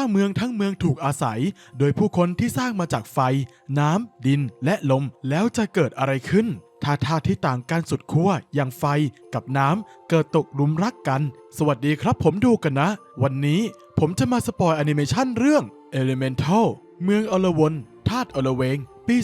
าเมืองทั้งเมืองถูกอาศัย โดยผู้คนที่สร้างมาจากไฟ น้ำ ดิน และลม แล้วจะเกิดอะไรขึ้น ถ้าธาตุที่ต่างกันสุดขั้วอย่างไฟกับน้ำเกิดตกหลุมรักกัน สวัสดีครับผมดูกันนะ วันนี้ผมจะมาสปอยแอนิเมชันเรื่อง Elemental เมืองอลวนธาตุอลเวง ปี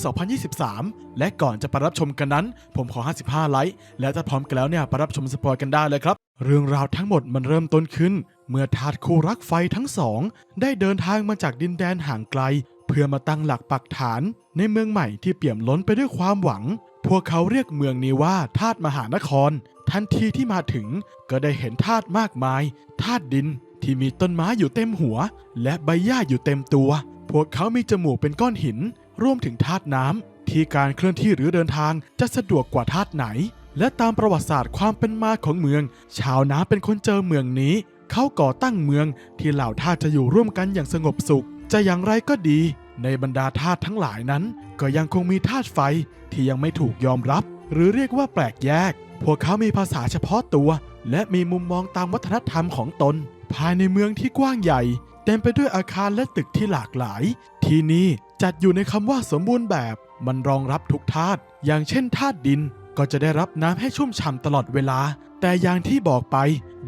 2023 และก่อนจะไปรับชมกันนั้น ผมขอ 55 ไลค์ และถ้าพร้อมกันแล้วเนี่ยไปรับชมสปอยกันได้เลยครับ เรื่องราวทั้งหมดมันเริ่มต้นขึ้น เมื่อทาสคู่รักไฟทั้งสอง ได้เดินทางมาจากดินแดนห่างไกล เพื่อมาตั้งหลักปักฐานในเมืองใหม่ที่เปี่ยมล้นไปด้วยความหวัง พวกเขาเรียกเมืองนี้ว่าธาตุมหานคร ทันทีที่มาถึงก็ได้เห็นธาตุมากมายธาตุดินที่มีต้นไม้อยู่เต็มหัว และใบหญ้าอยู่เต็มตัว พวกเขามีจมูกเป็นก้อนหิน รวมถึงธาตุน้ำที่การเคลื่อนที่หรือเดินทางจะสะดวกกว่าธาตุไหน และตามประวัติศาสตร์ความเป็นมาของเมือง ชาวนาเป็นคนเจอเมืองนี้ เขาก่อตั้งเมืองที่เหล่าทาสจะอยู่ร่วมกันอย่างสงบสุข จะอย่างไรก็ดี ในบรรดาทาสทั้งหลายนั้น ก็ยังคงมีทาสไฟที่ยังไม่ถูกยอมรับ หรือเรียกว่าแปลกแยก พวกเขามีภาษาเฉพาะตัว และมีมุมมองตามวัฒนธรรมของตน ภายในเมืองที่กว้างใหญ่ เต็มไปด้วยอาคารและตึกที่หลากหลาย ที่นี่จัดอยู่ในคำว่าสมบูรณ์แบบมันรองรับทุกธาตุอย่างเช่นธาตุดิน ก็จะได้รับน้ำให้ชุ่มฉ่ำตลอดเวลา แต่อย่างที่บอกไป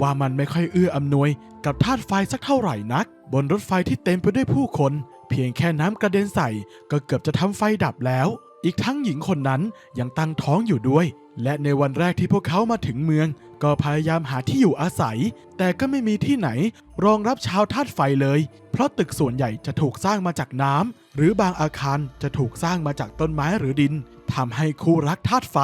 ว่ามันไม่ค่อยเอื้ออำนวย กับธาตุไฟสักเท่าไหร่นัก บนรถไฟที่เต็มไปด้วยผู้คน เพียงแค่น้ำกระเด็นใส่ ก็เกือบจะทำไฟดับแล้ว อีกทั้งหญิงคนนั้นยังตั้งท้องอยู่ด้วย และในวันแรกที่พวกเขามาถึงเมือง ก็พยายามหาที่อยู่อาศัย แต่ก็ไม่มีที่ไหน รองรับชาวธาตุไฟเลย เพราะตึกส่วนใหญ่จะถูกสร้างมาจากน้ำหรือบางอาคารจะถูกสร้างมาจากต้นไม้หรือดิน ทำให้คู่รักธาตุไฟ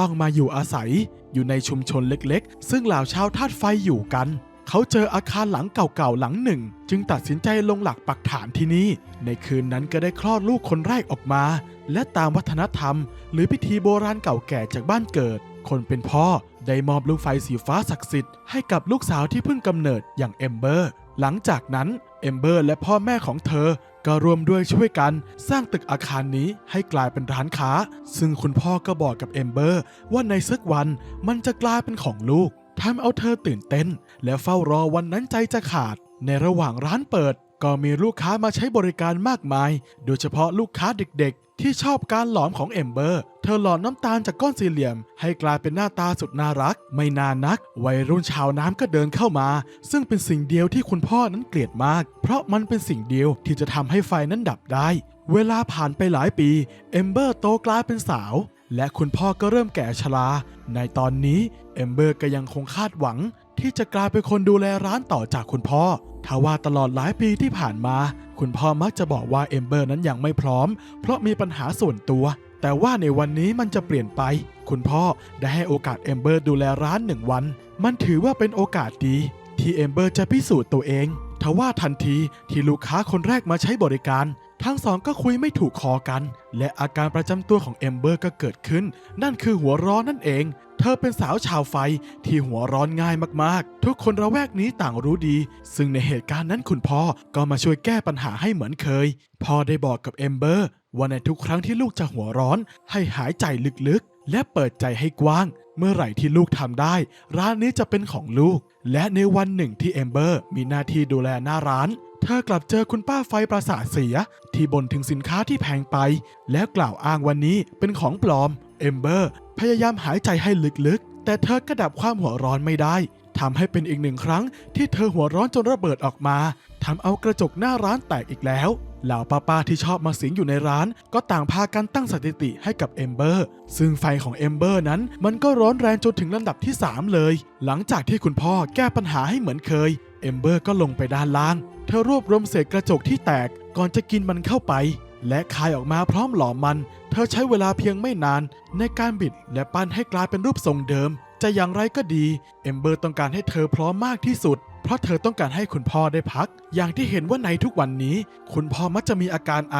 ต้องมาอยู่อาศัย อยู่ในชุมชนเล็กๆ ซึ่งเหล่าชาวธาตุไฟอยู่กัน เขาเจออาคารหลังเก่าๆหลังหนึ่ง จึงตัดสินใจลงหลักปักฐานที่นี่ ในคืนนั้นก็ได้คลอดลูกคนแรกออกมา และตามวัฒนธรรม หรือพิธีโบราณเก่าแก่จากบ้านเกิด คนเป็นพ่อได้มอบลูกไฟสีฟ้าศักดิ์สิทธิ์ให้กับลูกสาวที่เพิ่งกำเนิดอย่างเอมเบอร์ หลังจากนั้นเอมเบอร์และพ่อแม่ของเธอ ก็รวมด้วยช่วยกันสร้างตึกอาคารนี้ให้กลายเป็นร้านค้า ซึ่งคุณพ่อก็บอกกับเอมเบอร์ว่าในสักวันมันจะกลายเป็นของลูกทำเอาเธอตื่นเต้น และเฝ้ารอวันนั้นใจจะขาด ในระหว่างร้านเปิด ก็มีลูกค้ามาใช้บริการมากมาย โดยเฉพาะลูกค้าเด็ก ที่ชอบการหลอมของเอมเบอร์ เธอหลอมน้ำตาลจากก้อนสี่เหลี่ยม ให้กลายเป็นหน้าตาสุดน่ารัก ไม่นานนัก วัยรุ่นชาวน้ำก็เดินเข้ามา ซึ่งเป็นสิ่งเดียวที่คุณพ่อนั้นเกลียดมาก เพราะมันเป็นสิ่งเดียวที่จะทำให้ไฟนั้นดับได้ เวลาผ่านไปหลายปีเอมเบอร์โตกลายเป็นสาว และคุณพ่อก็เริ่มแก่ชรา ในตอนนี้เอมเบอร์ก็ยังคงคาดหวัง ที่จะกลายเป็นคนดูแลร้านต่อจากคุณพ่อทว่าตลอดหลายปีที่ผ่านมา คุณพ่อมักจะบอกว่าเอมเบอร์นั้นยังไม่พร้อม เพราะมีปัญหาส่วนตัว แต่ว่าในวันนี้มันจะเปลี่ยนไป คุณพ่อได้ให้โอกาสเอมเบอร์ดูแลร้านหนึ่งวัน มันถือว่าเป็นโอกาสดี ที่เอมเบอร์จะพิสูจน์ตัวเองทว่าทันทีที่ลูกค้าคนแรกมาใช้บริการ ทั้งสองก็คุยไม่ถูกคอกัน และอาการประจำตัวของเอมเบอร์ก็เกิดขึ้น นั่นคือหัวร้อนนั่นเอง เธอเป็นสาวชาวไฟที่หัวร้อนง่ายมากๆ ทุกคนระแวกนี้ต่างรู้ดี ซึ่งในเหตุการณ์นั้นคุณพ่อก็มาช่วยแก้ปัญหาให้เหมือนเคย พ่อได้บอกกับเอมเบอร์ว่าในทุกครั้งที่ลูกจะหัวร้อน ให้หายใจลึกๆ และเปิดใจให้กว้าง เมื่อไหร่ที่ลูกทำได้ ร้านนี้จะเป็นของลูก และในวันหนึ่งที่เอมเบอร์มีหน้าที่ดูแลหน้าร้านเธอกลับเจอคุณป้าไฟประสาทเสีย ที่บ่นถึงสินค้าที่แพงไป แล้วกล่าวอ้างวันนี้เป็นของปลอม เอมเบอร์พยายามหายใจให้ลึกๆ แต่เธอก็ดับความหัวร้อนไม่ได้ทำให้เป็นอีกหนึ่งครั้งที่เธอหัวร้อนจนระเบิดออกมาทำเอากระจกหน้าร้านแตกอีกแล้ว เหล่าป้าป้าที่ชอบมาสิงอยู่ในร้าน ก็ต่างพากันตั้งสถิติให้กับเอมเบอร์ ซึ่งไฟของเอมเบอร์นั้นมันก็ร้อนแรงจนถึงลำดับที่ 3 เลย หลังจากที่คุณพ่อแก้ปัญหาให้เหมือนเคย เอมเบอร์ก็ลงไปด้านล่าง เธอรวบรวมเศษกระจกที่แตกก่อนจะกินมันเข้าไป และคายออกมาพร้อมหล่อมัน เธอใช้เวลาเพียงไม่นานในการบิดและปั้นให้กลายเป็นรูปทรงเดิม จะอย่างไรก็ดี เอมเบอร์ต้องการให้เธอพร้อมมากที่สุด เพราะเธอต้องการให้คุณพ่อได้พัก อย่างที่เห็นว่าในทุกวันนี้ คุณพ่อมักจะมีอาการไอ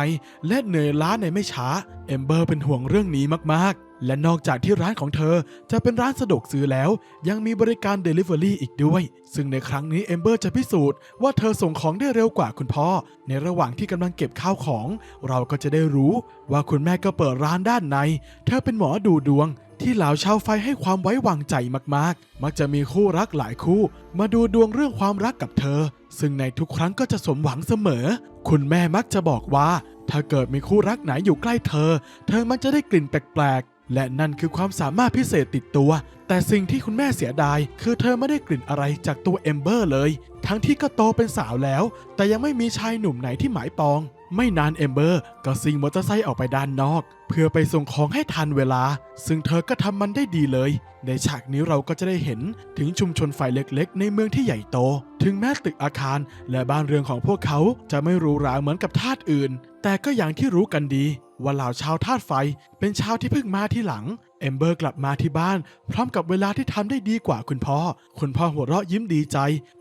และเหนื่อยล้าในไม่ช้า เอมเบอร์เป็นห่วงเรื่องนี้มากๆ และนอกจากที่ร้านของเธอจะเป็นร้านสะดวกซื้อแล้ว ยังมีบริการ Delivery อีกด้วย ซึ่งในครั้งนี้เอมเบอร์จะพิสูจน์ว่าเธอส่งของได้เร็วกว่าคุณพ่อ ในระหว่างที่กำลังเก็บข้าวของ เราก็จะได้รู้ว่าคุณแม่ก็เปิดร้านด้านใน เธอเป็นหมอดูดวง ที่เหล่าชาวไฟให้ความไว้วางใจมากๆ มักจะมีคู่รักหลายคู่ มาดูดวงเรื่องความรักกับเธอ ซึ่งในทุกครั้งก็จะสมหวังเสมอ คุณแม่มักจะบอกว่า ถ้าเกิดมีคู่รักไหนอยู่ใกล้เธอ เธอมันจะได้กลิ่นแปลกๆ และนั่นคือความสามารถพิเศษติดตัว แต่สิ่งที่คุณแม่เสียดาย คือเธอไม่ได้กลิ่นอะไรจากตัวเอมเบอร์เลย ทั้งที่ก็โตเป็นสาวแล้ว แต่ยังไม่มีชายหนุ่มไหนที่หมายปอง ไม่นานเอมเบอร์ก็ซิงมอเตอร์ไซค์ออกไปด้านนอก เพื่อไปส่งของให้ทันเวลา ซึ่งเธอก็ทำมันได้ดีเลย ในฉากนี้เราก็จะได้เห็นถึงชุมชนไฟเล็กๆ ในเมืองที่ใหญ่โต ถึงแม้ตึกอาคารและบ้านเรือนของพวกเขาจะไม่หรูหราเหมือนกับทาสอื่น แต่ก็อย่างที่รู้กันดี ว่าเหล่าชาวทาสไฟเป็นชาวที่เพิ่งมาที่หลังเอมเบอร์กลับมาที่บ้าน พร้อมกับเวลาที่ทำได้ดีกว่าคุณพ่อ คุณพ่อหัวเราะยิ้มดีใจ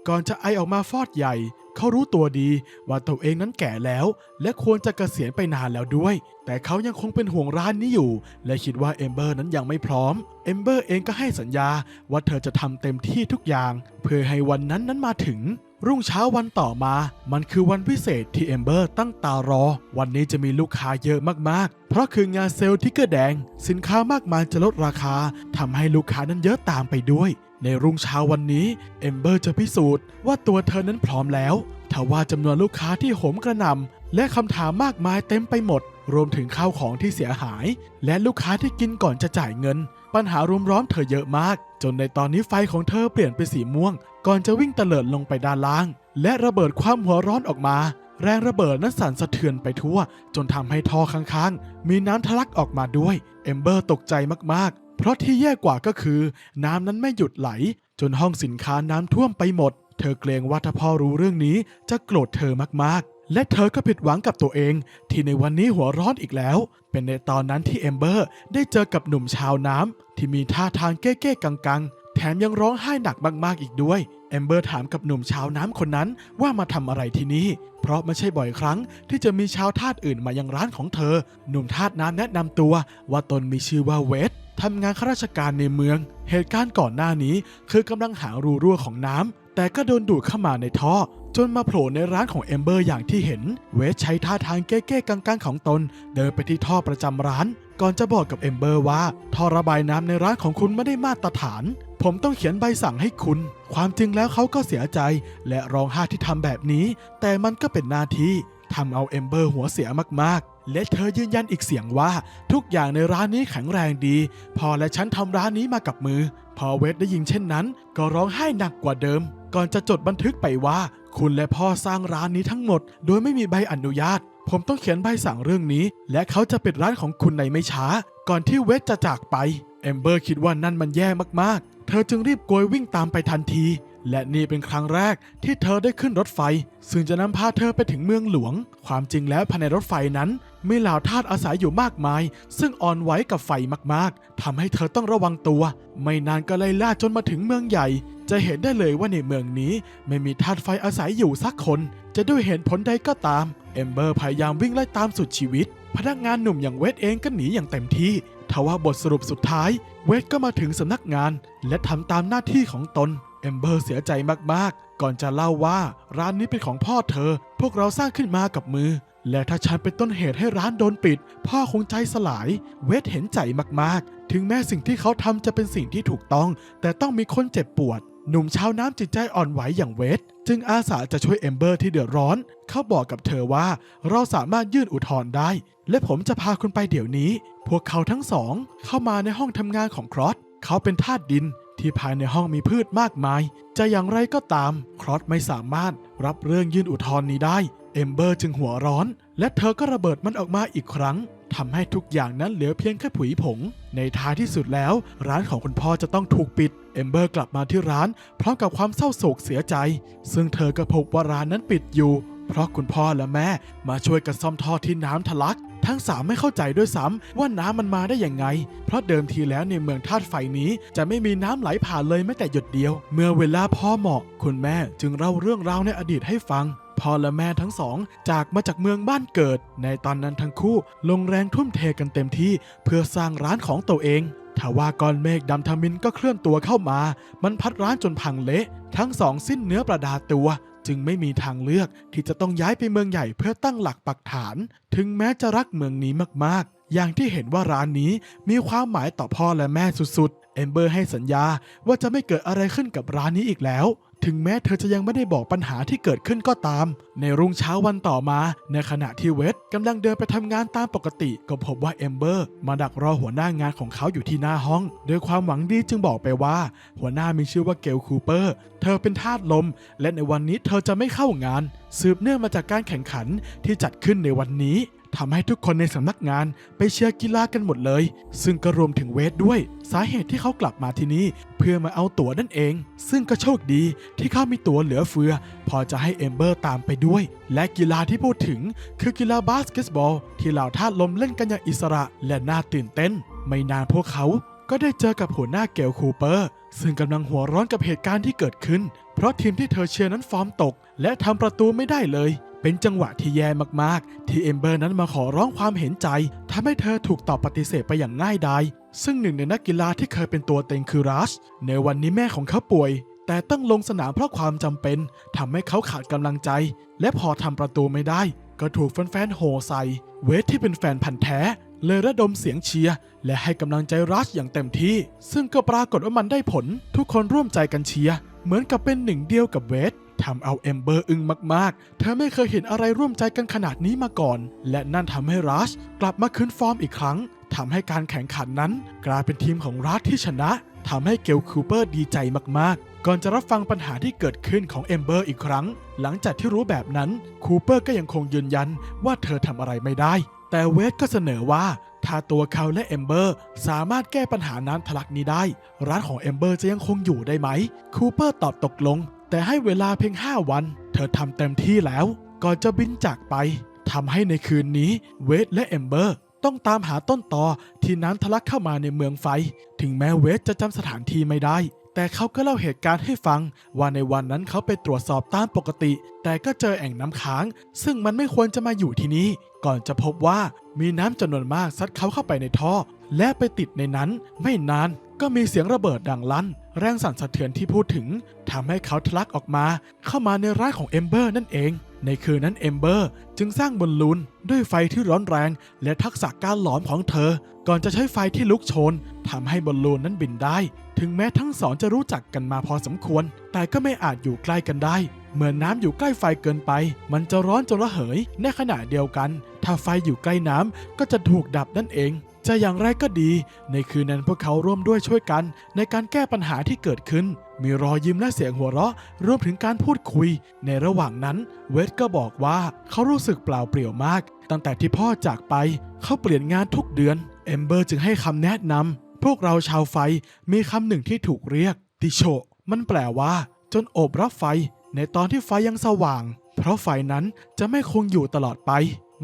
ก่อนจะไอออกมาฟอดใหญ่ เขารู้ตัวดีว่าตัวเองนั้นแก่แล้ว และควรจะเกษียณไปนานแล้วด้วย แต่เขายังคงเป็นห่วงร้านนี้อยู่ และคิดว่าเอมเบอร์นั้นยังไม่พร้อม เอมเบอร์เองก็ให้สัญญาว่าเธอจะทำเต็มที่ทุกอย่าง เพื่อให้วันนั้นนั้นมาถึง รุ่งเช้าวันต่อมา มันคือวันพิเศษที่เอมเบอร์ตั้งตารอ วันนี้จะมีลูกค้าเยอะมากๆ เพราะคืองานเซลล์ทิกเกอร์แดง สินค้ามากมายจะลดราคาทำให้ลูกค้านั้นเยอะตามไปด้วย ในรุ่งเช้าวันนี้เอมเบอร์จะพิสูจน์ว่าตัวเธอนั้นพร้อมแล้วทว่าจำนวนลูกค้าที่โหมกระหน่ำและคำถามมากมายเต็มไปหมด รวมถึงข้าวของที่เสียหาย และลูกค้าที่กินก่อนจะจ่ายเงิน ปัญหารุมร้อมเธอเยอะมาก จนในตอนนี้ไฟของเธอเปลี่ยนเป็นสีม่วง ก่อนจะวิ่งเตลิดลงไปด้านล่าง และระเบิดความหัวร้อนออกมา แรงระเบิดนั้นสั่นสะเทือนไปทั่ว จนทำให้ท่อข้างๆ มีน้ำทะลักออกมาด้วย เอมเบอร์ตกใจมากๆ เพราะที่แย่กว่าก็คือ น้ำนั้นไม่หยุดไหล จนห้องสินค้าน้ำท่วมไปหมด เธอเกรงว่าถ้าพ่อรู้เรื่องนี้จะโกรธเธอมากๆ และเธอก็ผิดหวังกับตัวเอง ที่ในวันนี้หัวร้อนอีกแล้ว เป็นในตอนนั้นที่เอมเบอร์ได้เจอกับหนุ่มชาวน้ำที่มีท่าทางเก้ๆกังๆ แถมยังร้องไห้หนักมากๆอีกด้วยเอมเบอร์ถามกับหนุ่มชาวน้ำคนนั้นว่ามาทำอะไรที่นี่ เพราะไม่ใช่บ่อยครั้งที่จะมีชาวทาสอื่นมายังร้านของเธอ หนุ่มทาสน้ำแนะนำตัวว่าตนมีชื่อว่าเวท ทำงานข้าราชการในเมือง เหตุการณ์ก่อนหน้านี้ คือกำลังหารูรั่วของน้ำ แต่ก็โดนดูดเข้ามาในท่อ จนมาโผล่ในร้านของเอมเบอร์อย่างที่เห็น เวทใช้ท่าทางเก้ๆกังๆของตน เดินไปที่ท่อประจำร้าน ก่อนจะบอกกับเอมเบอร์ว่า ท่อระบายน้ำในร้านของคุณไม่ได้มาตรฐาน ผมต้องเขียนใบสั่งให้คุณ ความจริงแล้วเขาก็เสียใจ และร้องไห้ที่ทำแบบนี้ แต่มันก็เป็นหน้าที่ ทำเอาเอมเบอร์หัวเสียมากๆ และเธอยืนยันอีกเสียงว่า ทุกอย่างในร้านนี้แข็งแรงดี พอและฉันทำร้านนี้มากับมือ พอเวทได้ยินเช่นนั้น ก็ร้องไห้หนักกว่าเดิม ก่อนจะจดบันทึกไปว่า คุณและพ่อสร้างร้านนี้ทั้งหมด โดยไม่มีใบอนุญาต ผมต้องเขียนใบสั่งเรื่องนี้ และเขาจะปิดร้านของคุณในไม่ช้า ก่อนที่เวทจะจากไปเอมเบอร์คิดว่านั่นมันแย่มากๆ เธอจึงรีบโกยวิ่งตามไปทันที และนี่เป็นครั้งแรกที่เธอได้ขึ้นรถไฟ ซึ่งจะนำพาเธอไปถึงเมืองหลวง ความจริงแล้วภายในรถไฟนั้น มีเหล่าทาสอาศัยอยู่มากมาย ซึ่งอ่อนไหวกับไฟมากๆทำให้เธอต้องระวังตัว ไม่นานก็ไล่ล่าจนมาถึงเมืองใหญ่ จะเห็นได้เลยว่าในเมืองนี้ ไม่มีทาสไฟอาศัยอยู่สักคน จะด้วยเหตุผลใดก็ตามเอมเบอร์พยายามวิ่งไล่ตามสุดชีวิต พนักงานหนุ่มอย่างเวทเองก็หนีอย่างเต็มที่ทว่าบทสรุปสุดท้าย เวทก็มาถึงสำนักงาน และทำตามหน้าที่ของตน อมเบอร์เสียใจมากๆ ก่อนจะเล่าว่าร้านนี้เป็นของพ่อเธอ พวกเราสร้างขึ้นมากับมือ และถ้าฉันเป็นต้นเหตุให้ร้านโดนปิด พ่อคงใจสลาย เวทเห็นใจมากๆ ถึงแม้สิ่งที่เขาทำจะเป็นสิ่งที่ถูกต้อง แต่ต้องมีคนเจ็บปวด หนุ่มชาวน้ำจิตใจอ่อนไหวอย่างเวทจึงอาสาจะช่วยเอมเบอร์ที่เดือดร้อน เขาบอกกับเธอว่าเราสามารถยื่นอุทธรณ์ได้ และผมจะพาคุณไปเดี๋ยวนี้ พวกเขาทั้งสองเข้ามาในห้องทำงานของครอสเขาเป็นทาสดิน ที่ภายในห้องมีพืชมากมาย จะอย่างไรก็ตาม ครอสไม่สามารถรับเรื่องยื่นอุทธรณ์นี้ได้ เอมเบอร์จึงหัวร้อน และเธอก็ระเบิดมันออกมาอีกครั้งทำให้ทุกอย่างนั้นเหลือเพียงแค่ผุยผง ในท้ายที่สุดแล้ว ร้านของคุณพ่อจะต้องถูกปิด เอมเบอร์กลับมาที่ร้านพร้อมกับความเศร้าโศกเสียใจ ซึ่งเธอก็พบว่าร้านนั้นปิดอยู่ เพราะคุณพ่อและแม่มาช่วยกันซ่อมท่อที่น้ำทะลัก ทั้งสามไม่เข้าใจด้วยซ้ำว่าน้ำมันมาได้อยังไง เพราะเดิมทีแล้วในเมืองธาตุไฟนี้จะไม่มีน้ำไหลผ่านเลยแม้แต่หยดเดียว เมื่อเวลาพ่อเหมาะ คุณแม่จึงเล่าเรื่องราวในอดีตให้ฟังพ่อและแม่ทั้งสองจากมาจากเมืองบ้านเกิด ในตอนนั้นทั้งคู่ลงแรงทุ่มเทกันเต็มที่เพื่อสร้างร้านของตัวเองทว่าก้อนเมฆดำทมินก็เคลื่อนตัวเข้ามา มันพัดร้านจนพังเละ ทั้งสองสิ้นเนื้อประดาตัว จึงไม่มีทางเลือกที่จะต้องย้ายไปเมืองใหญ่เพื่อตั้งหลักปักฐาน ถึงแม้จะรักเมืองนี้มากๆ อย่างที่เห็นว่าร้านนี้มีความหมายต่อพ่อและแม่สุดๆ เอมเบอร์ให้สัญญาว่าจะไม่เกิดอะไรขึ้นกับร้านนี้อีกแล้ว ถึงแม้เธอจะยังไม่ได้บอกปัญหาที่เกิดขึ้นก็ตาม ในรุ่งเช้าวันต่อมา ในขณะที่เวทกำลังเดินไปทำงานตามปกติ ก็พบว่าเอมเบอร์มาดักรอหัวหน้างานของเขาอยู่ที่หน้าห้อง โดยความหวังดีจึงบอกไปว่า หัวหน้ามีชื่อว่าเกลคูเปอร์ เธอเป็นทาสลม และในวันนี้เธอจะไม่เข้างาน สืบเนื่องมาจากการแข่งขันที่จัดขึ้นในวันนี้ ทำให้ทุกคนในสำนักงานไปเชียร์กีฬากันหมดเลย ซึ่งก็รวมถึงเวทด้วย สาเหตุที่เขากลับมาที่นี่ เพื่อมาเอาตั๋วนั่นเอง ซึ่งก็โชคดีที่เขามีตั๋วเหลือเฟือ พอจะให้เอมเบอร์ตามไปด้วย และกีฬาที่พูดถึงคือกีฬาบาสเกตบอล ที่เหล่าท่าลมเล่นกันอย่างอิสระและน่าตื่นเต้น ไม่นานพวกเขาก็ได้เจอกับหัวหน้าเกลคูเปอร์ ซึ่งกำลังหัวร้อนกับเหตุการณ์ที่เกิดขึ้น เพราะทีมที่เธอเชียร์นั้นฟอร์มตก และทำประตูไม่ได้เลย เป็นจังหวะที่แย่มากๆ ที่เอมเบอร์นั้นมาขอร้องความเห็นใจทำให้เธอถูกตอบปฏิเสธไปอย่างง่ายดายซึ่งหนึ่งในนักกีฬาที่เคยเป็นตัวเต็งคือรัชในวันนี้แม่ของเขาป่วย แต่ต้องลงสนามเพราะความจำเป็นทำให้เขาขาดกำลังใจ และพอทำประตูไม่ได้ ก็ถูกแฟนๆโห่ใส่เวทที่เป็นแฟนพันธ์แท้เลยระดมเสียงเชียร์และให้กำลังใจรัชอย่างเต็มที่ ซึ่งก็ปรากฏว่ามันได้ผล ทุกคนร่วมใจกันเชียร์เหมือนกับเป็นหนึ่งเดียวกับเวท ทำเอาเอมเบอร์อึ้งมากๆ เธอไม่เคยเห็นอะไรร่วมใจกันขนาดนี้มาก่อน และนั่นทำให้รัชกลับมาคืนฟอร์มอีกครั้งทำให้การแข่งขันนั้น กลายเป็นทีมของรัชที่ชนะทำให้เกลคูเปอร์ดีใจมากๆ ก่อนจะรับฟังปัญหาที่เกิดขึ้นของเอมเบอร์อีกครั้ง หลังจากที่รู้แบบนั้น คูเปอร์ก็ยังคงยืนยันว่าเธอทำอะไรไม่ได้ แต่เวทก็เสนอว่าถ้าตัวเขาและเอมเบอร์สามารถแก้ปัญหาน้ำทะลักนี้ได้ ร้านของเอมเบอร์จะยังคงอยู่ได้ไหม คูเปอร์ตอบตกลง แต่ให้เวลาเพียง5วัน เธอทำเต็มที่แล้วก่อนจะบินจากไปทำให้ในคืนนี้เวทและเอมเบอร์ต้องตามหาต้นตอที่น้ำทะลักเข้ามาในเมืองไฟ ถึงแม้เวทจะจำสถานที่ไม่ได้ แต่เขาก็เล่าเหตุการณ์ให้ฟัง ว่าในวันนั้นเขาไปตรวจสอบตามปกติ แต่ก็เจอแอ่งน้ำค้าง ซึ่งมันไม่ควรจะมาอยู่ที่นี่ ก่อนจะพบว่ามีน้ำจำนวนมากซัดเขาเข้าไปในท่อ และไปติดในนั้นไม่นาน ก็มีเสียงระเบิดดังลั่น แรงสั่นสะเทือนที่พูดถึงทำให้เขาทะลักออกมา เข้ามาในร้านของเอมเบอร์นั่นเอง ในคืนนั้นเอมเบอร์จึงสร้างบอลลูนด้วยไฟที่ร้อนแรง และทักษะการหลอมของเธอ ก่อนจะใช้ไฟที่ลุกโชนทำให้บอลลูนนั้นบินได้ ถึงแม้ทั้งสองจะรู้จักกันมาพอสมควร แต่ก็ไม่อาจอยู่ใกล้กันได้เมื่อน้ำอยู่ใกล้ไฟเกินไป มันจะร้อนจนระเหย ในขณะเดียวกัน ถ้าไฟอยู่ใกล้น้ำก็จะถูกดับนั่นเอง จะอย่างไรก็ดี ในคืนนั้นพวกเขาร่วมด้วยช่วยกัน ในการแก้ปัญหาที่เกิดขึ้น มีรอยยิ้มและเสียงหัวเราะรวมถึงการพูดคุย ในระหว่างนั้น เวทก็บอกว่าเขารู้สึกเปล่าเปลี่ยวมาก ตั้งแต่ที่พ่อจากไป เขาเปลี่ยนงานทุกเดือน เอมเบอร์จึงให้คำแนะนำพวกเราชาวไฟมีคำหนึ่งที่ถูกเรียก ติโช มันแปลว่า จนโอบรับไฟ ในตอนที่ไฟยังสว่าง เพราะไฟนั้นจะไม่คงอยู่ตลอดไป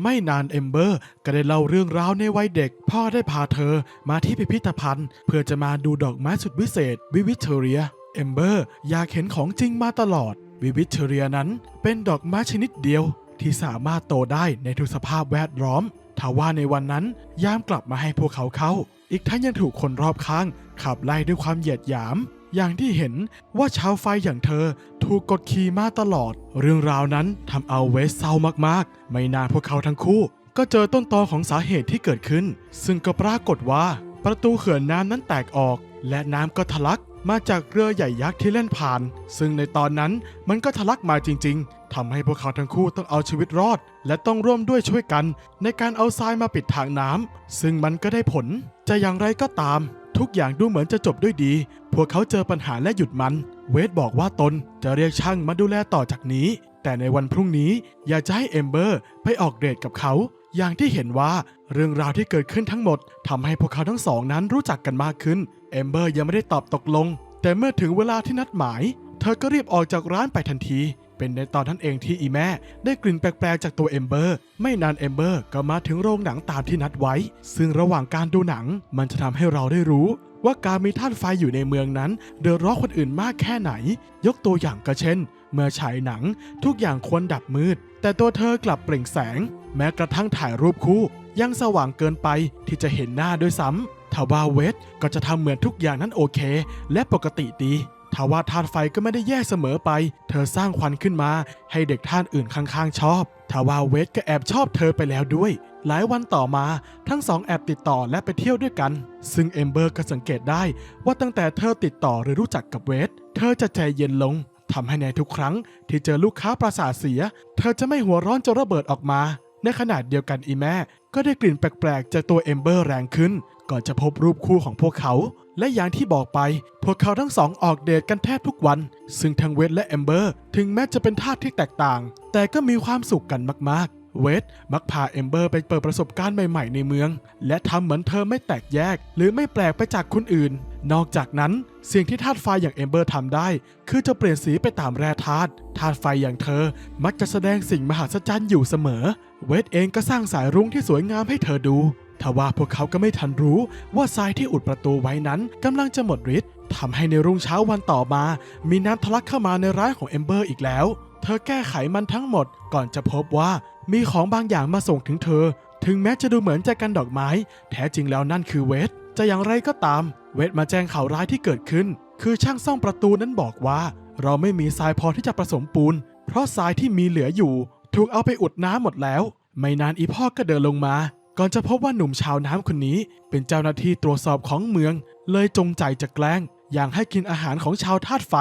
ไม่นานเอมเบอร์ก็ได้เล่าเรื่องราวในวัยเด็ก พ่อได้พาเธอมาที่พิพิธภัณฑ์ เพื่อจะมาดูดอกไม้สุดวิเศษ วิวิทเรีย เอมเบอร์อยากเห็นของจริงมาตลอด วิวิทเรียนั้นเป็นดอกไม้ชนิดเดียว ที่สามารถโตได้ในทุกสภาพแวดล้อมทว่าในวันนั้นยามกลับมาให้พวกเขาเข้า อีกทั้งยังถูกคนรอบข้างขับไล่ด้วยความเหยียดหยาม อย่างที่เห็นว่าชาวไฟอย่างเธอถูกกดขี่มาตลอด เรื่องราวนั้นทำเอาเวสเศร้ามากๆ ไม่นานพวกเขาทั้งคู่ ก็เจอต้นตอของสาเหตุที่เกิดขึ้น ซึ่งก็ปรากฏว่า ประตูเขื่อนน้ำนั้นแตกออก และน้ำก็ทะลักมาจากเรือใหญ่ยักษ์ที่เล่นผ่าน ซึ่งในตอนนั้นมันก็ทะลักมาจริง ๆทำให้พวกเขาทั้งคู่ต้องเอาชีวิตรอด และต้องร่วมด้วยช่วยกัน ในการเอาทรายมาปิดทางน้ำซึ่งมันก็ได้ผล จะอย่างไรก็ตาม ทุกอย่างดูเหมือนจะจบด้วยดี พวกเขาเจอปัญหาและหยุดมัน เวทบอกว่าตนจะเรียกช่างมาดูแลต่อจากนี้ แต่ในวันพรุ่งนี้อยากจะให้เอมเบอร์ไปออกเดทกับเขา อย่างที่เห็นว่าเรื่องราวที่เกิดขึ้นทั้งหมดทำให้พวกเขาทั้งสองนั้นรู้จักกันมากขึ้น เอมเบอร์ยังไม่ได้ตอบตกลง แต่เมื่อถึงเวลาที่นัดหมาย เธอก็รีบออกจากร้านไปทันที เป็นในตอนนั้นเองที่อีแม่ ได้กลิ่นแปลกๆจากตัวเอมเบอร์ ไม่นานเอมเบอร์ก็มาถึงโรงหนังตามที่นัดไว้ ซึ่งระหว่างการดูหนัง มันจะทำให้เราได้รู้ ว่าการมีท่านไฟอยู่ในเมืองนั้น เดือดร้อนคนอื่นมากแค่ไหน ยกตัวอย่างก็เช่น เมื่อฉายหนังทุกอย่างควรดับมืด แต่ตัวเธอกลับเปล่งแสง แม้กระทั่งถ่ายรูปคู่ยังสว่างเกินไปที่จะเห็นหน้าด้วยซ้ำทว่าเวทก็จะทำเหมือนทุกอย่างนั้นโอเค และปกติดี ทว่าธาตุไฟก็ไม่ได้แย่เสมอไป เธอสร้างควันขึ้นมา ให้เด็กท่านอื่นข้างๆชอบทว่าเวทก็แอบชอบเธอไปแล้วด้วย หลายวันต่อมาทั้งสองแอบติดต่อและไปเที่ยวด้วยกัน ซึ่งเอมเบอร์ก็สังเกตได้ว่าตั้งแต่เธอติดต่อหรือรู้จักกับเวท เธอจะใจเย็นลงทำให้ในทุกครั้งที่เจอลูกค้าประสาทเสีย เธอจะไม่หัวร้อนจนระเบิดออกมา ในขณะเดียวกันอีแม่ ก็ได้กลิ่นแปลกๆ จากตัวเอมเบอร์แรงขึ้น ก่อนจะพบรูปคู่ของพวกเขา และอย่างที่บอกไป พวกเขาทั้งสองออกเดทกันแทบทุกวัน ซึ่งทั้งเวทและเอมเบอร์ ถึงแม้จะเป็นทาสที่แตกต่าง แต่ก็มีความสุขกันมากๆ เวทมักพาเอมเบอร์ไปเปิดประสบการณ์ใหม่ๆในเมือง และทำเหมือนเธอไม่แตกแยก หรือไม่แปลกไปจากคนอื่น นอกจากนั้นสิ่งที่ธาตุไฟอย่างเอมเบอร์ทำได้ คือจะเปลี่ยนสีไปตามแร่ธาตุธาตุไฟอย่างเธอมักจะแสดงสิ่งมหัศจรรย์อยู่เสมอ เวทเองก็สร้างสายรุ้งที่สวยงามให้เธอดูทว่าพวกเขาก็ไม่ทันรู้ว่าทรายที่อุดประตูไว้นั้นกำลังจะหมดฤทธิ์ทำให้ในรุ่งเช้าวันต่อมา มีน้ำทะลักเข้ามาในร้านของเอมเบอร์อีกแล้ว เธอแก้ไขมันทั้งหมดก่อนจะพบว่า มีของบางอย่างมาส่งถึงเธอ ถึงแม้จะดูเหมือนใจกันดอกไม้ แท้จริงแล้วนั่นคือเวท จะอย่างไรก็ตาม เวทมาแจ้งข่าวร้ายที่เกิดขึ้น คือช่างซ่อมประตูนั้นบอกว่า เราไม่มีทรายพอที่จะผสมปูน เพราะทรายที่มีเหลืออยู่ ถูกเอาไปอุดน้ำหมดแล้ว ไม่นานอีพ่อก็เดินลงมา ก่อนจะพบว่าหนุ่มชาวน้ำคนนี้ เป็นเจ้าหน้าที่ตรวจสอบของเมือง เลยจงใจจะแกล้งอย่างให้กินอาหารของชาวธาตุไฟ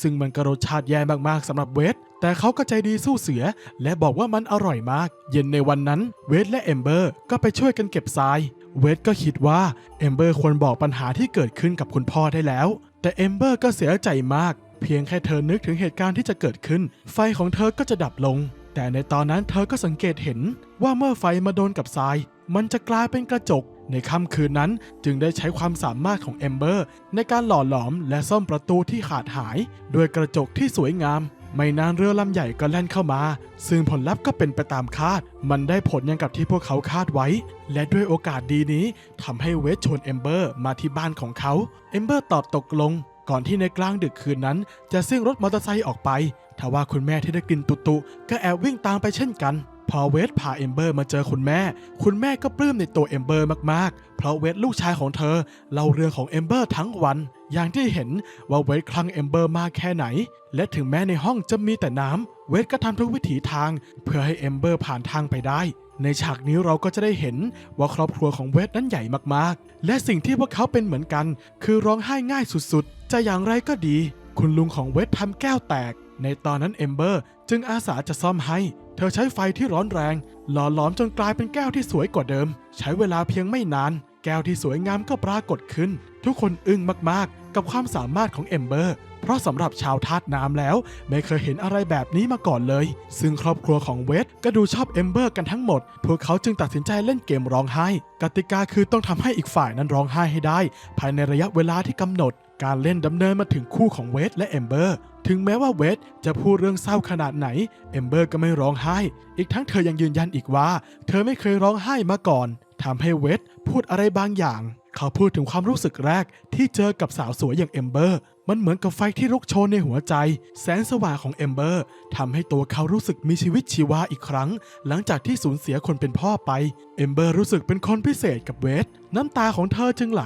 ซึ่งมันก็รสชาติแย่มากๆสำหรับเวท แต่เขาก็ใจดีสู้เสือ และบอกว่ามันอร่อยมาก เย็นในวันนั้น เวทและเอมเบอร์ก็ไปช่วยกันเก็บทราย เวทก็คิดว่าเอมเบอร์ควรบอกปัญหาที่เกิดขึ้นกับคุณพ่อได้แล้ว แต่เอมเบอร์ก็เสียใจมาก เพียงแค่เธอนึกถึงเหตุการณ์ที่จะเกิดขึ้น ไฟของเธอก็จะดับลง แต่ในตอนนั้นเธอก็สังเกตเห็น ว่าเมื่อไฟมาโดนกับทราย มันจะกลายเป็นกระจก ในค่ำคืนนั้นจึงได้ใช้ความสามารถของเอมเบอร์ในการหล่อหลอมและซ่อมประตูที่ขาดหายด้วยกระจกที่สวยงาม ไม่นานเรือลำใหญ่ก็แล่นเข้ามา ซึ่งผลลัพธ์ก็เป็นไปตามคาด มันได้ผลอย่างกับที่พวกเขาคาดไว้ และด้วยโอกาสดีนี้ทำให้เวทชวนเอมเบอร์มาที่บ้านของเขาเอมเบอร์ตอบตกลง ก่อนที่ในกลางดึกคืนนั้น จะซิ่งรถมอเตอร์ไซค์ออกไปทว่าคุณแม่ที่ได้กลินตุตุก็แอบวิ่งตามไปเช่นกัน พอเวทพาเอมเบอร์มาเจอคุณแม่ คุณแม่ก็ปลื้มในตัวเอมเบอร์มากๆ เพราะเวทลูกชายของเธอเล่าเรื่องของเอมเบอร์ทั้งวัน อย่างที่เห็นว่าเวทคลั่งเอมเบอร์มากแค่ไหน และถึงแม้ในห้องจะมีแต่น้ำ เวทก็ทำทุกวิถีทาง เพื่อให้เอมเบอร์ผ่านทางไปได้ ในฉากนี้เราก็จะได้เห็นว่าครอบครัวของเวทนั้นใหญ่มากๆ และสิ่งที่พวกเขาเป็นเหมือนกัน คือร้องไห้ง่ายสุดๆ จะอย่างไรก็ดี คุณลุงของเวททำแก้วแตก ในตอนนั้นเอมเบอร์จึงอาสาจะซ่อมให้ เธอใช้ไฟที่ร้อนแรง หล่อหลอมจนกลายเป็นแก้วที่สวยกว่าเดิม ใช้เวลาเพียงไม่นาน แก้วที่สวยงามก็ปรากฏขึ้น ทุกคนอึ้งมากๆ กับความสามารถของเอมเบอร์ เพราะสำหรับชาวทาสน้ำแล้ว ไม่เคยเห็นอะไรแบบนี้มาก่อนเลย ซึ่งครอบครัวของเวทก็ดูชอบเอมเบอร์กันทั้งหมด พวกเขาจึงตัดสินใจเล่นเกมร้องไห้ กติกาคือต้องทำให้อีกฝ่ายนั้นร้องไห้ให้ได้ ภายในระยะเวลาที่กำหนด การเล่นดำเนินมาถึงคู่ของเวทและเอมเบอร์ ถึงแม้ว่าเวทจะพูดเรื่องเศร้าขนาดไหน เอมเบอร์ก็ไม่ร้องไห้ อีกทั้งเธอยังยืนยันอีกว่า เธอไม่เคยร้องไห้มาก่อน ทำให้เวทพูดอะไรบางอย่าง เขาพูดถึงความรู้สึกแรกที่เจอกับสาวสวยอย่างเอมเบอร์ มันเหมือนกับไฟที่ลุกโชนในหัวใจ แสงสว่างของเอมเบอร์ทำให้ตัวเขารู้สึกมีชีวิตชีวาอีกครั้ง หลังจากที่สูญเสียคนเป็นพ่อไป เอมเบอร์รู้สึกเป็นคนพิเศษกับเวท น้ำตาของเธอจึงไหล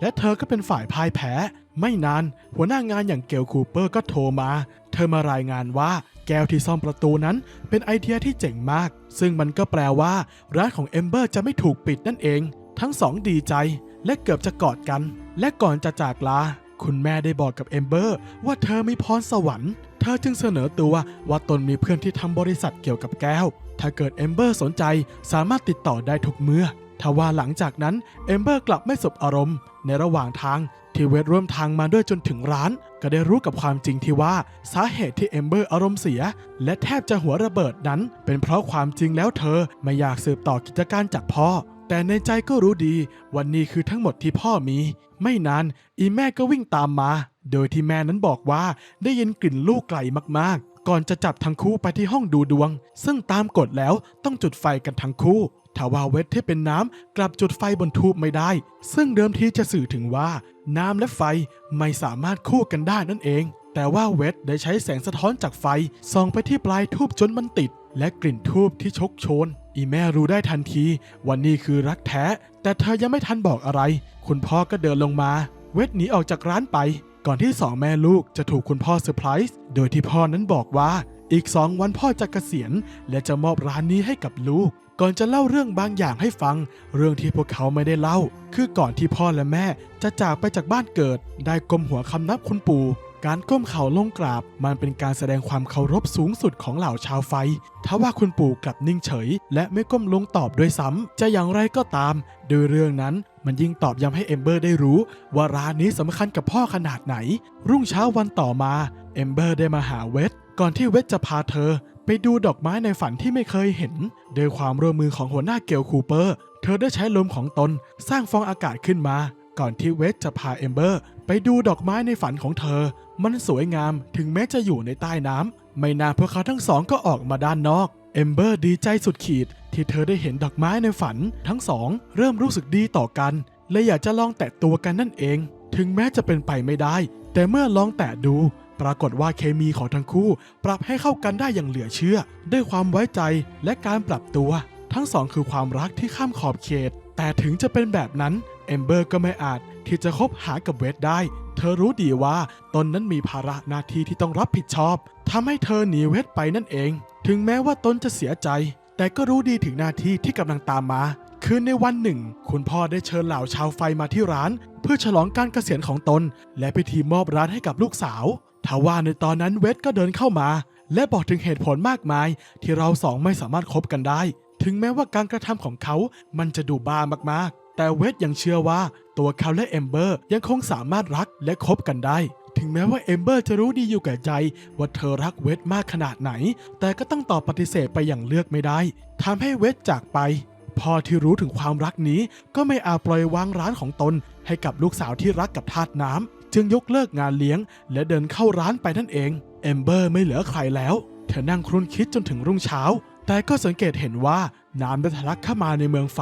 และเธอก็เป็นฝ่ายพ่ายแพ้ ไม่นาน หัวหน้างานอย่างเกลคูเปอร์ก็โทรมา เธอมารายงานว่าแก้วที่ซ่อมประตูนั้นเป็นไอเดียที่เจ๋งมาก ซึ่งมันก็แปลว่า ร้านของเอมเบอร์จะไม่ถูกปิดนั่นเอง ทั้งสองดีใจและเกือบจะกอดกัน และก่อนจะจากลา คุณแม่ได้บอกกับเอมเบอร์ว่าเธอมีพรสวรรค์ เธอจึงเสนอตัวว่าตนมีเพื่อนที่ทำบริษัทเกี่ยวกับแก้ว ถ้าเกิดเอมเบอร์สนใจสามารถติดต่อได้ทุกเมื่อทว่าหลังจากนั้นเอมเบอร์กลับไม่สบอารมณ์ ในระหว่างทาง ที่เวทร่วมทางมาด้วยจนถึงร้าน ก็ได้รู้กับความจริงที่ว่าสาเหตุที่เอมเบอร์อารมณ์เสีย และแทบจะหัวระเบิดนั้น เป็นเพราะความจริงแล้วเธอไม่อยากสืบต่อกิจการจากพ่อ แต่ในใจก็รู้ดีวันนี้คือทั้งหมดที่พ่อมี ไม่นานอีแม่ก็วิ่งตามมา โดยที่แม่นั้นบอกว่าได้ยินกลิ่นลูกไกลมากๆ ก่อนจะจับทั้งคู่ไปที่ห้องดูดวง ซึ่งตามกฎแล้วต้องจุดไฟกันทั้งคู่ ทว่าเวทที่เป็นน้ำกลับจุดไฟบนทูบไม่ได้ ซึ่งเดิมทีจะสื่อถึงว่า น้ำและไฟไม่สามารถคู่กันได้นั่นเอง แต่ว่าเวทได้ใช้แสงสะท้อนจากไฟส่องไปที่ปลายทูบจนมันติด และกลิ่นทูบที่ชกโชน อีแม่รู้ได้ทันทีว่านี่คือรักแท้ แต่เธอยังไม่ทันบอกอะไร คุณพ่อก็เดินลงมา เวทหนีออกจากร้านไป ก่อนที่สองแม่ลูกจะถูกคุณพ่อเซอร์ไพรส์โดยที่พ่อนั้นบอกว่า อีกสองวันพ่อจะเกษียณ และจะมอบร้านนี้ให้กับลูก ก่อนจะเล่าเรื่องบางอย่างให้ฟัง เรื่องที่พวกเขาไม่ได้เล่า คือก่อนที่พ่อและแม่จะจากไปจากบ้านเกิด ได้ก้มหัวคำนับคุณปู่ การก้มเข่าลงกราบ มันเป็นการแสดงความเคารพสูงสุดของเหล่าชาวไฟทว่าคุณปู่กลับนิ่งเฉย และไม่ก้มลงตอบด้วยซ้ำ จะอย่างไรก็ตาม โดยเรื่องนั้นมันยิ่งตอบย้ำให้เอมเบอร์ได้รู้ ว่าร้านนี้สำคัญกับพ่อขนาดไหน รุ่งเช้าวันต่อมาเอมเบอร์ได้มาหาเวทก่อนที่เวทจะพาเธอ ไปดูดอกไม้ในฝันที่ไม่เคยเห็นโดยความร่วมมือของหัวหน้าเกลคูเปอร์ เธอได้ใช้ลมของตน สร้างฟองอากาศขึ้นมา ก่อนที่เวทจะพาเอมเบอร์ ไปดูดอกไม้ในฝันของเธอ มันสวยงามถึงแม้จะอยู่ในใต้น้ำ ไม่นานพวกเขาทั้งสองก็ออกมาด้านนอก เอมเบอร์ดีใจสุดขีด ที่เธอได้เห็นดอกไม้ในฝัน ทั้งสองเริ่มรู้สึกดีต่อกัน และอยากจะลองแตะตัวกันนั่นเอง ถึงแม้จะเป็นไปไม่ได้ แต่เมื่อลองแตะดู ปรากฏว่าเคมีของทั้งคู่ ปรับให้เข้ากันได้อย่างเหลือเชื่อ ด้วยความไว้ใจและการปรับตัว ทั้งสองคือความรักที่ข้ามขอบเขต แต่ถึงจะเป็นแบบนั้นเอมเบอร์ก็ไม่อาจ ที่จะคบหากับเวทได้ เธอรู้ดีว่าตนนั้นมีภาระหน้าที่ที่ต้องรับผิดชอบทำให้เธอหนีเวทไปนั่นเอง ถึงแม้ว่าตนจะเสียใจ แต่ก็รู้ดีถึงหน้าที่ที่กำลังตามมา คืนในวันหนึ่ง คุณพ่อได้เชิญเหล่าชาวไฟมาที่ร้าน เพื่อฉลองการเกษียณของตน และพิธีมอบร้านให้กับลูกสาวทว่าในตอนนั้นเวทก็เดินเข้ามา และบอกถึงเหตุผลมากมาย ที่เราสองไม่สามารถคบกันได้ ถึงแม้ว่าการกระทำของเขา มันจะดูบ้ามากๆ แต่เวทยังเชื่อว่า ตัวเขาและเอมเบอร์ยังคงสามารถรักและคบกันได้ ถึงแม้ว่าเอมเบอร์จะรู้ดีอยู่แก่ใจ ว่าเธอรักเวทมากขนาดไหน แต่ก็ต้องตอบปฏิเสธไปอย่างเลือกไม่ได้ทำให้เวทจากไปพ่อที่รู้ถึงความรักนี้ก็ไม่อาจปล่อยวางร้านของตน ให้กับลูกสาวที่รักกับทาสน้ำจึงยกเลิกงานเลี้ยง และเดินเข้าร้านไปนั่นเองเอมเบอร์ไม่เหลือใครแล้ว เธอนั่งครุ่นคิดจนถึงรุ่งเช้า แต่ก็สังเกตเห็นว่า น้ำได้ทะลักเข้ามาในเมืองไฟ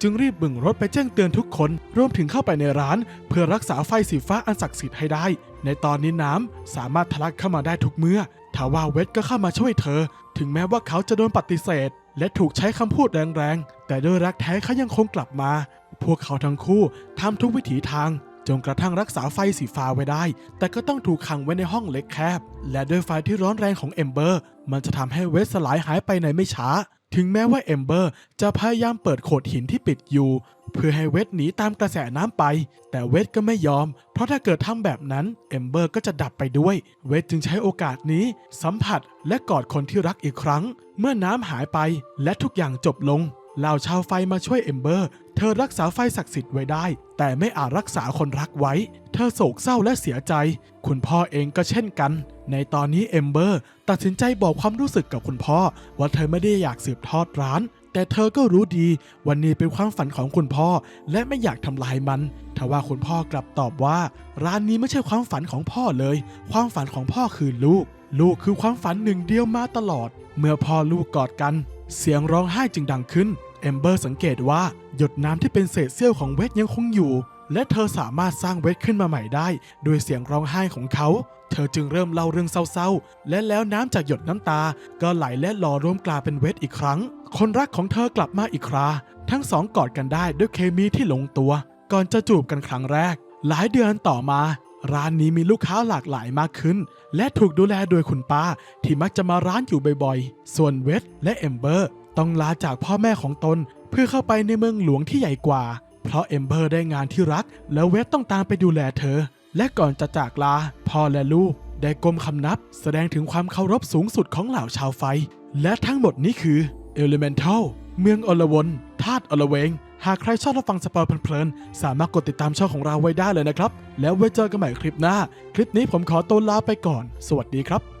จึงรีบบึงรถไปแจ้งเตือนทุกคน รวมถึงเข้าไปในร้าน เพื่อรักษาไฟสีฟ้าอันศักดิ์สิทธิ์ให้ได้ ในตอนนี้น้ำสามารถทะลักเข้ามาได้ทุกเมื่อทว่าเวทก็เข้ามาช่วยเธอ ถึงแม้ว่าเขาจะโดนปฏิเสธ และถูกใช้คำพูดแรงๆ แต่ด้วยรักแท้เขายังคงกลับมา พวกเขาทั้งคู่ทำทุกวิถีทางจนกระทั่งรักษาไฟสีฟ้าไว้ได้ แต่ก็ต้องถูกขังไว้ในห้องเล็กแคบ และด้วยไฟที่ร้อนแรงของเอมเบอร์ มันจะทำให้เวทสลายหายไปในไม่ช้า ถึงแม้ว่าเอมเบอร์จะพยายามเปิดโขดหินที่ปิดอยู่ เพื่อให้เวทหนีตามกระแสน้ำไป แต่เวทก็ไม่ยอม เพราะถ้าเกิดทำแบบนั้นเอมเบอร์ก็จะดับไปด้วย เวทจึงใช้โอกาสนี้ สัมผัสและกอดคนที่รักอีกครั้ง เมื่อน้ำหายไปและทุกอย่างจบลง เหล่าชาวไฟมาช่วยเอมเบอร์ เธอรักษาไฟศักดิ์สิทธิ์ไว้ได้ แต่ไม่อาจรักษาคนรักไว้ เธอโศกเศร้าและเสียใจ คุณพ่อเองก็เช่นกัน ในตอนนี้เอมเบอร์ ตัดสินใจบอกความรู้สึกกับคุณพ่อ ว่าเธอไม่ได้อยากสืบทอดร้าน แต่เธอก็รู้ดี วันนี้เป็นความฝันของคุณพ่อ และไม่อยากทำลายมันทว่าคุณพ่อกลับตอบว่า ร้านนี้ไม่ใช่ความฝันของพ่อเลย ความฝันของพ่อคือลูก ลูกคือความฝันหนึ่งเดียวมาตลอด เมื่อพ่อลูกกอดกันเสียงร้องไห้จึงดังขึ้น เอมเบอร์สังเกตว่าหยดน้ำที่เป็นเศษเสี้ยวของเวทยังคงอยู่ และเธอสามารถสร้างเวทขึ้นมาใหม่ได้ด้วยเสียงร้องไห้ของเขา เธอจึงเริ่มเล่าเรื่องเศร้าๆ และแล้วน้ำจากหยดน้ำตา ก็ไหลและหล่อรวมกลายเป็นเวทอีกครั้ง คนรักของเธอกลับมาอีกครา ทั้งสองกอดกันได้ด้วยเคมีที่ลงตัว ก่อนจะจูบกันครั้งแรก หลายเดือนต่อมาร้านนี้มีลูกค้าหลากหลายมากขึ้น และถูกดูแลโดยคุณป้าที่มักจะมาร้านอยู่บ่อยๆ ส่วนเวทและเอมเบอร์ ต้องลาจากพ่อแม่ของตนเพื่อเข้าไปในเมืองหลวงที่ใหญ่กว่า เพราะเอมเบอร์ได้งานที่รัก แล้วเวทต้องตามไปดูแลเธอ และก่อนจะจากลา พ่อและลูก ได้ก้มคำนับ แสดงถึงความเคารพสูงสุดของเหล่าชาวไฟ และทั้งหมดนี้คือ Elemental เมืองอลวนธาตุอลเวง หากใครชอบรับฟังสปอยเพลินๆ สามารถกดติดตามช่องของเราไว้ได้เลยนะครับ แล้วไว้เจอกันใหม่คลิปหน้า คลิปนี้ผมขอตัวลาไปก่อน สวัสดีครับ